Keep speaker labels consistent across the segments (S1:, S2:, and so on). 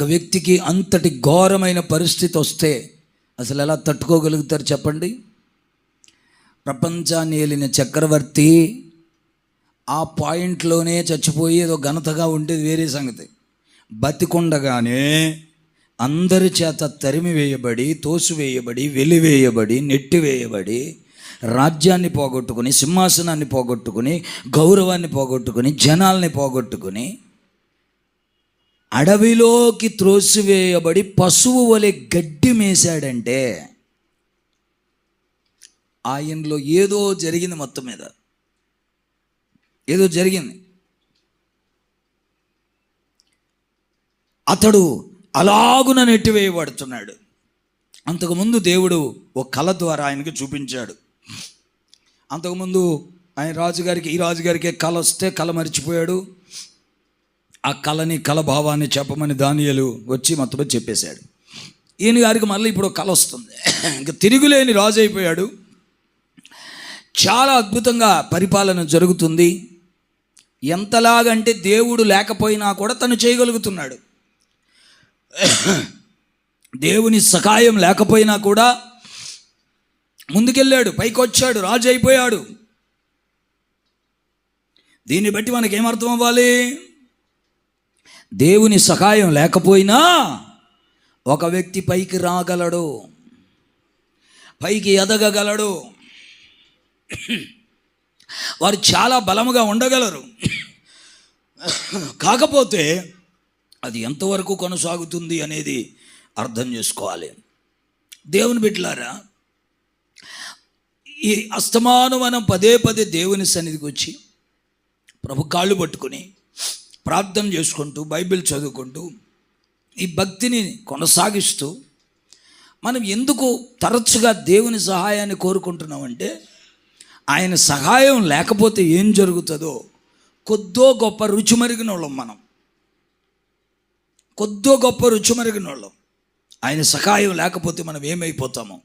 S1: ఒక వ్యక్తికి అంతటి ఘోరమైన పరిస్థితి వస్తే అసలు ఎలా తట్టుకోగలుగుతారు చెప్పండి? ప్రపంచాన్ని ఏలిన చక్రవర్తి ఆ పాయింట్లోనే చచ్చిపోయి ఏదో ఘనతగా ఉండేది వేరే సంగతి. బతికుండగానే అందరి చేత తరిమి వేయబడి తోసివేయబడి వెలివేయబడి నెట్టివేయబడి రాజ్యాన్ని పోగొట్టుకుని సింహాసనాన్ని పోగొట్టుకుని గౌరవాన్ని పోగొట్టుకుని జనాల్ని పోగొట్టుకుని అడవిలోకి త్రోసివేయబడి పశువు వలె గడ్డి మేశాడంటే ఆయనలో ఏదో జరిగింది మొత్తం మీద. ఏదో జరిగింది. అతడు అలాగున నెట్టివేయబడుతున్నాడు. అంతకుముందు దేవుడు ఒక కళ ద్వారా ఆయనకి చూపించాడు. అంతకుముందు ఆయన రాజుగారికి ఈ రాజుగారికి కళ వస్తే కళ మర్చిపోయాడు. ఆ కళని కలభావాన్ని చెప్పమని దానియలు వచ్చి మొత్తం చెప్పేశాడు. ఈయన గారికి మళ్ళీ ఇప్పుడు కళ వస్తుంది. ఇంకా తిరుగులేని రాజు అయిపోయాడు. చాలా అద్భుతంగా పరిపాలన జరుగుతుంది. ఎంతలాగంటే దేవుడు లేకపోయినా కూడా తను చేయగలుగుతున్నాడు. దేవుని సహాయం లేకపోయినా కూడా ముందుకెళ్ళాడు పైకి వచ్చాడు రాజు అయిపోయాడు. దీన్ని బట్టి మనకేమర్థం అవ్వాలి? దేవుని సహాయం లేకపోయినా ఒక వ్యక్తి పైకి రాగలడు పైకి ఎదగగలడు. వారు చాలా బలముగా ఉండగలరు. కాకపోతే అది ఎంతవరకు కొనసాగుతుంది అనేది అర్థం చేసుకోవాలి. దేవుని బిడ్డలారా ఈ అస్తమాను మనం పదే పదే దేవుని సన్నిధికి వచ్చి ప్రభు కాళ్ళు పట్టుకొని ప్రార్థన చేసుకుంటూ బైబిల్ చదువుకుంటూ ఈ భక్తిని కొనసాగిస్తూ మనం ఎందుకు తరచుగా దేవుని సహాయాన్ని కోరుకుంటున్నామంటే ఆయన సహాయం లేకపోతే ఏం జరుగుతుందో కొద్దో గొప్ప రుచి మరిగిన వాళ్ళం మనం. కొద్దో గొప్ప రుచి మరిగిన వాళ్ళం. ఆయన సహాయం లేకపోతే మనం ఏమైపోతాము?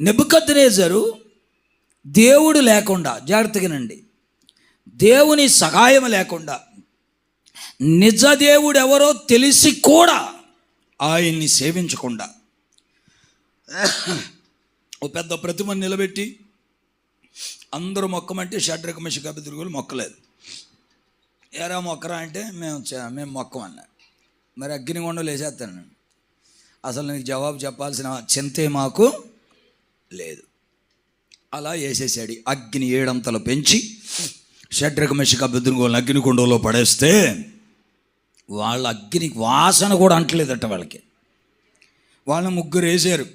S1: నెబుకద్రేజరు దేవుడు లేకుండా జాగ్రత్తగానండి. దేవుని సహాయం లేకుండా నిజ దేవుడు ఎవరో తెలిసి కూడా ఆయన్ని సేవించకుండా ఓ పెద్ద ప్రతిమను నిలబెట్టి అందరూ మొక్కమంటే షడ్రక మిషకబిదురుగులు మొక్కలేదు. ఎరా మొక్కరా అంటే మేము చ- మేము మొక్కమన్నా మరి అగ్నిగుండం వేసేస్తాను అసలు నీకు జవాబు చెప్పాల్సిన చింతే మాకు లేదు. అలా వేసేసాడు. అగ్ని ఏడంతలు పెంచి షడ్రక మిషక అగ్ని అగ్నిగుండంలో పడేస్తే వాళ్ళ అగ్ని వాసన కూడా అంటలేదట వాళ్ళకి. వాళ్ళ ముగ్గురు వేసారు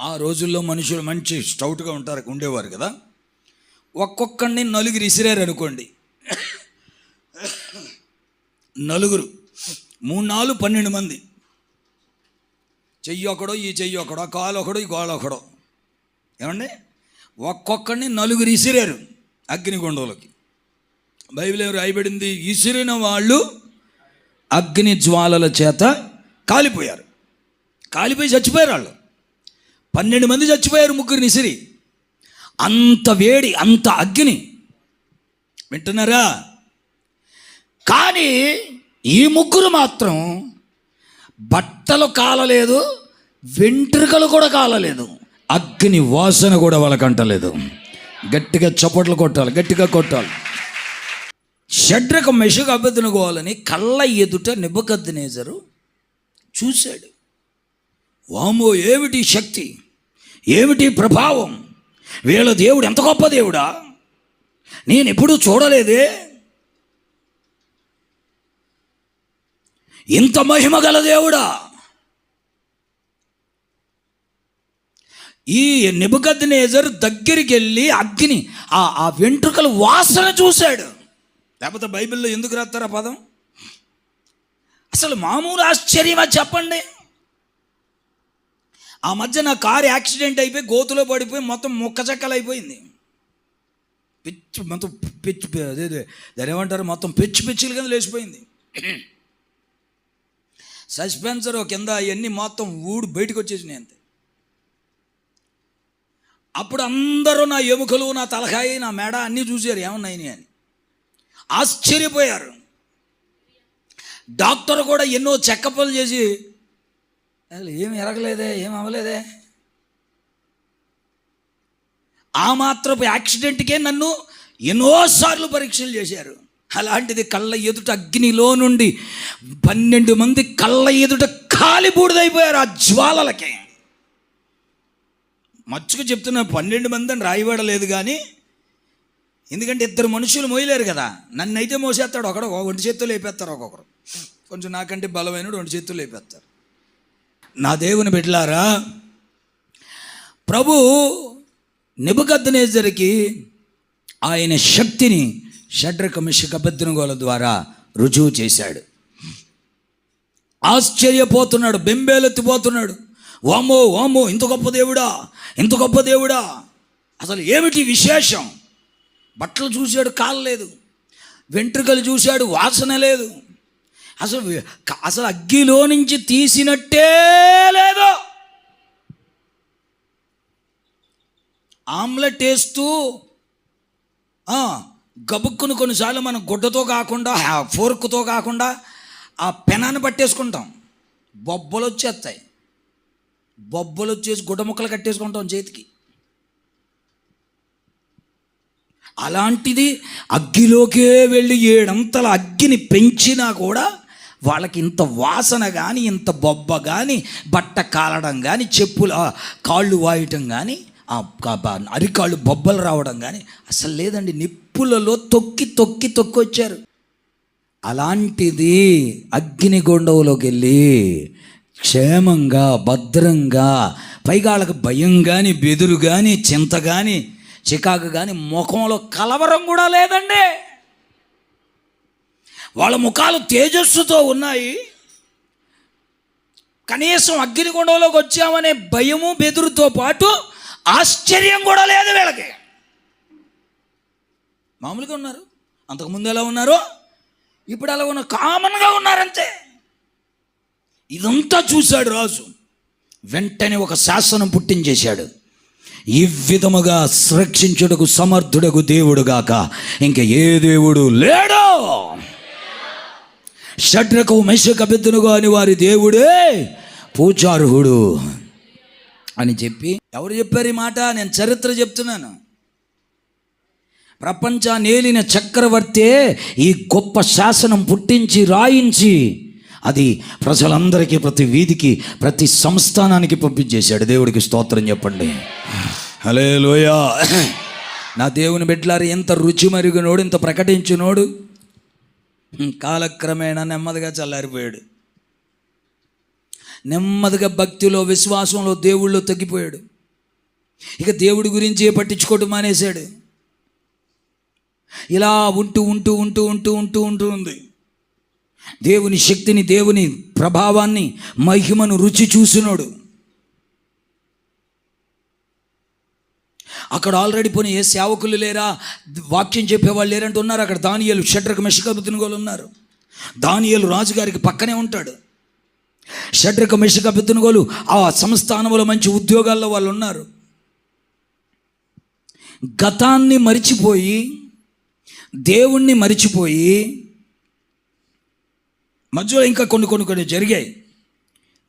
S1: ఆ రోజుల్లో మనుషులు మంచి స్టౌట్గా ఉంటారు ఉండేవారు కదా. ఒక్కొక్కడిని నలుగురు ఇసిరారు అనుకోండి. నలుగురు మూడు నాలుగు పన్నెండు మంది. చెయ్యి ఒకడో ఈ చెయ్యి ఒకడో కాలు ఒకడో ఈ గోళ ఒకడో. ఏమండి? ఒక్కొక్కడిని నలుగురు ఇసిరారు. అగ్నిగుండంలోకి. బైబిల్ ఏమి రాయబడింది? ఇసిరిన వాళ్ళు అగ్ని జ్వాలల చేత కాలిపోయారు. కాలిపోయి చచ్చిపోయారు వాళ్ళు. పన్నెండు మంది చచ్చిపోయారు ముగ్గురిని ఇసిరి అంత వేడి అంత అగ్ని. వింటున్నారా? కానీ ఈ ముగ్గురు మాత్రం బట్టలు కాలలేదు వెంట్రుకలు కూడా కాలలేదు. అగ్ని వాసన కూడా వాళ్ళకంటలేదు. అంటలేదు గట్టిగా చప్పట్లు కొట్టాలి గట్టిగా కొట్టాలి. షడ్రక మెషకు అభ్యర్థనగోవాలని కళ్ళ ఎదుట నిబద్దనేజరు చూశాడు. వామో ఏమిటి శక్తి? ఏమిటి ప్రభావం? వీళ్ళ దేవుడు ఎంత గొప్ప దేవుడా? నేను ఎప్పుడూ చూడలేదే. ఇంత మహిమ గల దేవుడా? ఈ నిబద్దనేజర్ దగ్గరికి వెళ్ళి అగ్ని ఆ ఆ వెంట్రుకల వాసన చూశాడు. లేకపోతే బైబిల్లో ఎందుకు రాస్తారు ఆ పదం? అసలు మామూలు ఆశ్చర్యమా చెప్పండి? ఆ మధ్య నా కారు యాక్సిడెంట్ అయిపోయి గోతులో పడిపోయి మొత్తం ముక్క చెక్కలు అయిపోయింది పిచ్చి మొత్తం పిచ్చి అదే దాని ఏమంటారు? మొత్తం పిచ్చి పిచ్చిల కింద లేచిపోయింది. సస్పెన్సర్ కింద అవన్నీ మొత్తం ఊడు బయటకు వచ్చేసినాయి అంతే. అప్పుడు అందరూ నా ఎముకలు నా తలకాయి నా మెడ అన్నీ చూశారు. ఏమన్నాయని అని? ఆశ్చర్యపోయారు. డాక్టర్ కూడా ఎన్నో చెక్కపలు చేసి ఏమి ఏం ఎరగలేదే ఏం అవ్వలేదే? ఆ మాత్రపు యాక్సిడెంట్కే నన్ను ఎన్నోసార్లు పరీక్షలు చేశారు. అలాంటిది కళ్ళ ఎదుట అగ్నిలో నుండి పన్నెండు మంది కళ్ళ ఎదుట కాలిబూడిదైపోయారు ఆ జ్వాలలకే. మచ్చుకు చెప్తున్న పన్నెండు మంది అని రాయబడలేదు కానీ ఎందుకంటే ఇద్దరు మనుషులు మోయలేరు కదా. నన్ను అయితే మోసేస్తాడు ఒకడు ఒక ఒంటి చేత్తో లేపేస్తారు ఒక్కొక్కరు. కొంచెం నాకంటే బలమైన ఒంటి చేతులు లేపేస్తారు. నా దేవుని బిడ్డలారా ప్రభు నిబద్దనేజరికి ఆయన శక్తిని షడ్రక మిషక ద్వారా రుజువు చేశాడు. ఆశ్చర్యపోతున్నాడు బెంబేలెత్తిపోతున్నాడు. వామో వామో ఇంత గొప్ప దేవుడా ఇంత గొప్ప దేవుడా. అసలు ఏమిటి విశేషం? బట్టలు చూశాడు కాలు లేదు. వెంట్రుకలు చూశాడు వాసన లేదు. అసలు అసలు అగ్గిలో నుంచి తీసినట్టే లేదు. ఆమ్లెట్ వేస్తూ గబుక్కును కొన్నిసార్లు మనం గుడ్డతో కాకుండా ఫోర్క్తో కాకుండా ఆ పెనాన్ని పట్టేసుకుంటాం. బొబ్బలు వచ్చేస్తాయి. బొబ్బలు వచ్చేసి గుడ్డ ముక్కలు కట్టేసుకుంటాం చేతికి. అలాంటిది అగ్గిలోకే వెళ్ళి ఏడంతల అగ్గిని పెంచినా కూడా వాళ్ళకి ఇంత వాసన కానీ ఇంత బొబ్బ కానీ బట్ట కాలడం కానీ చెప్పులు కాళ్ళు వాయటం కానీ అరికాళ్ళు బొబ్బలు రావడం కానీ అసలు లేదండి. నిప్పులలో తొక్కి తొక్కి తొక్కి వచ్చారు. అలాంటిది అగ్నిగొండవులోకి వెళ్ళి క్షేమంగా భద్రంగా పైగా వాళ్ళకి భయం కానీ బెదురు కానీ చింత కానీ చికాకు కానీ ముఖంలో కలవరం కూడా లేదండి. వాళ్ళ ముఖాలు తేజస్సుతో ఉన్నాయి. కనీసం అగ్నిగుండంలోకి వచ్చామనే భయము బెదురుతో పాటు ఆశ్చర్యం కూడా లేదు వీళ్ళకి. మామూలుగా ఉన్నారు. అంతకుముందు ఎలా ఉన్నారు ఇప్పుడు అలా ఉన్న కామన్గా ఉన్నారంతే. ఇదంతా చూశాడు రాజు. వెంటనే ఒక శాసనం పుట్టించేశాడు. ఈ విధముగా రక్షించుటకు సమర్థుడకు దేవుడుగాక ఇంక ఏ దేవుడు లేడు? షడ్రకు మెషక అని వారి దేవుడే పూజార్హుడు అని చెప్పి ఎవరు చెప్పారు ఈ మాట? నేను చరిత్ర చెప్తున్నాను. ప్రపంచాన్ని ఏలిన చక్రవర్తే ఈ గొప్ప శాసనం పుట్టించి రాయించి అది ప్రజలందరికీ ప్రతి వీధికి ప్రతి సంస్థానానికి పంపించేశాడు. దేవుడికి స్తోత్రం చెప్పండి. హలే లోయా నా దేవుని బిడ్డలారు ఎంత రుచి మరుగునోడు ఇంత ప్రకటించునోడు. కాలక్రమేణా నెమ్మదిగా చల్లారిపోయాడు. నెమ్మదిగా భక్తిలో విశ్వాసంలో దేవుళ్ళో తగ్గిపోయాడు. ఇక దేవుడి గురించి ఏ పట్టించుకోవడం మానేశాడు. ఇలా ఉంటూ ఉంటూ ఉంటూ ఉంటూ ఉంటూ ఉంటూ ఉంది. దేవుని శక్తిని దేవుని ప్రభావాన్ని మహిమను రుచి చూసినోడు. అక్కడ ఆల్రెడీ పోనీ ఏ సేవకులు లేరా? వాక్యం చెప్పేవాళ్ళు లేరంటూ ఉన్నారు. అక్కడ దానియలు షడ్రక మెషకబుతునుగోలు ఉన్నారు. దానియలు రాజుగారికి పక్కనే ఉంటాడు. షడ్రక మెషకబుతునుగోలు ఆ సంస్థానంలో మంచి ఉద్యోగాల్లో వాళ్ళు ఉన్నారు. గతాన్ని మరిచిపోయి దేవుణ్ణి మరిచిపోయి మధ్యలో ఇంకా కొన్ని కొన్ని కొన్ని జరిగాయి.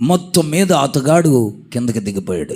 S1: మొత్తం మీద అతగాడు కిందకి దిగిపోయాడు.